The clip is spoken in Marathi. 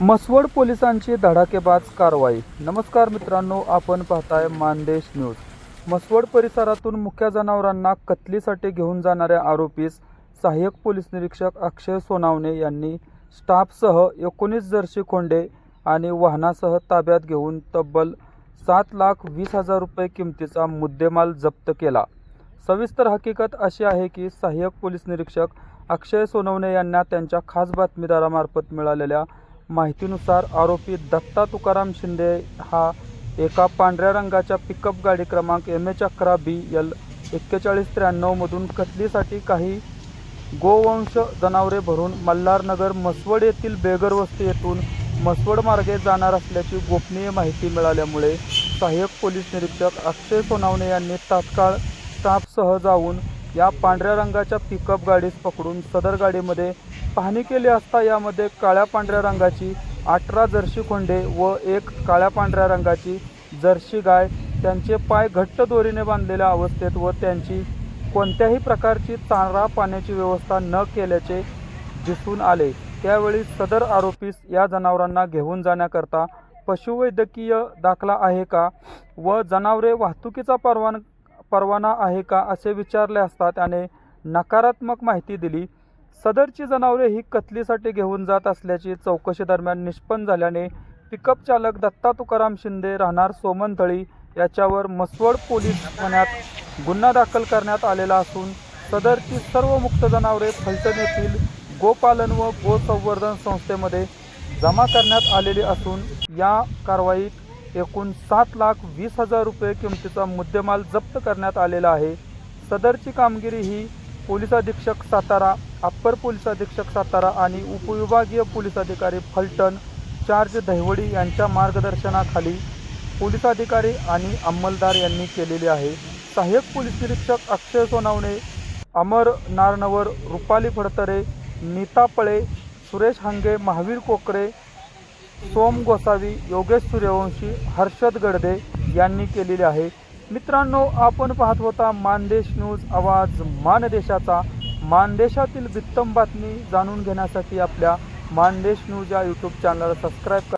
मसवड पोलिसांची धडाकेबाज कारवाई. नमस्कार मित्रांनो आपण पाहताय मानदेश न्यूज. मसवड परिसरातून मुख्य जनावरांना कत्लीसाठी घेऊन जाणाऱ्या आरोपीस सहाय्यक पोलीस निरीक्षक अक्षय सोनावणे यांनी स्टाफसह एकोणीस जर्सी खोंडे आणि वाहनासह ताब्यात घेऊन तब्बल सात लाख वीस हजार रुपये किमतीचा मुद्देमाल जप्त केला. सविस्तर हकीकत अशी आहे की सहाय्यक पोलीस निरीक्षक अक्षय सोनवणे यांना त्यांच्या खास बातमीदारामार्फत मिळालेल्या माहितीनुसार आरोपी दत्ता तुकाराम शिंदे हा एका पांढऱ्या रंगाच्या पिकअप गाडी क्रमांक एम एच अकरा बी एल एक्केचाळीस त्र्याण्णवमधून कतलीसाठी काही गोवंश जनावरे भरून मल्हारनगर मसवड येथील बेगर वस्ती येथून मसवड मार्गे जाणार असल्याची गोपनीय माहिती मिळाल्यामुळे सहाय्यक पोलीस निरीक्षक अक्षय सोनावणे यांनी तात्काळ स्टाफसह जाऊन या पांढऱ्या रंगाच्या पिकअप गाडीस पकडून सदर गाडीमध्ये पाहणी केली असता यामध्ये काळ्या पांढऱ्या रंगाची अठरा जर्सी खोंडे व एक काळ्या पांढऱ्या रंगाची जर्सी गाय त्यांचे पाय घट्ट दोरीने बांधलेल्या अवस्थेत व त्यांची कोणत्याही प्रकारची चारा पाण्याची व्यवस्था न केल्याचे दिसून आले. त्यावेळी सदर आरोपीस या जनावरांना घेऊन जाण्याकरता पशुवैद्यकीय दाखला आहे का व जनावरे वाहतुकीचा परवान परवाना आहे का असे विचारले असता त्याने नकारात्मक माहिती दिली. सदरची जनावरे ही कतलीसाठी घेऊन जात असल्याची चौकशी दरम्यान निष्पन्न झाल्याने पिकअप चालक दत्ता तुकाराम शिंदे राहणार सोमनथळी याच्यावर मसवड पोलीस ठाण्यात गुन्हा दाखल करण्यात आलेला असून सदरची सर्व मुक्त जनावरे फलटण येथील गोपालन व गोसंवर्धन संस्थेमध्ये जमा करण्यात आलेली असून या कारवाईत एकूण सात लाख वीस हजार रुपये किमतीचा मुद्देमाल जप्त करण्यात आलेला आहे. सदरची कामगिरी ही पोलीस अधीक्षक सातारा अप्पर पोलीस अधीक्षक सातारा आणि उपविभागीय पोलीस अधिकारी फलटण चार्ज दहिवडी यांच्या मार्गदर्शनाखाली पोलीस अधिकारी आणि अंमलदार यांनी केलेली आहे. सहाय्यक पोलीस निरीक्षक अक्षय सोनावणे अमर नारनवर रुपाली फडतरे नीता पळे सुरेश हांगे महावीर कोकरे सोम गोसावी योगेश सूर्यवंशी हर्षद गडदे यांनी केलेले आहे. मित्रांनो आपण पाहत होता मानदेश न्यूज आवाज मानदेशाचा. मानदेशातील वित्तम बातमी जाणून घेण्यासाठी आपल्या मानदेश न्यूज या यूट्यूब चॅनलला सबस्क्राईब करा.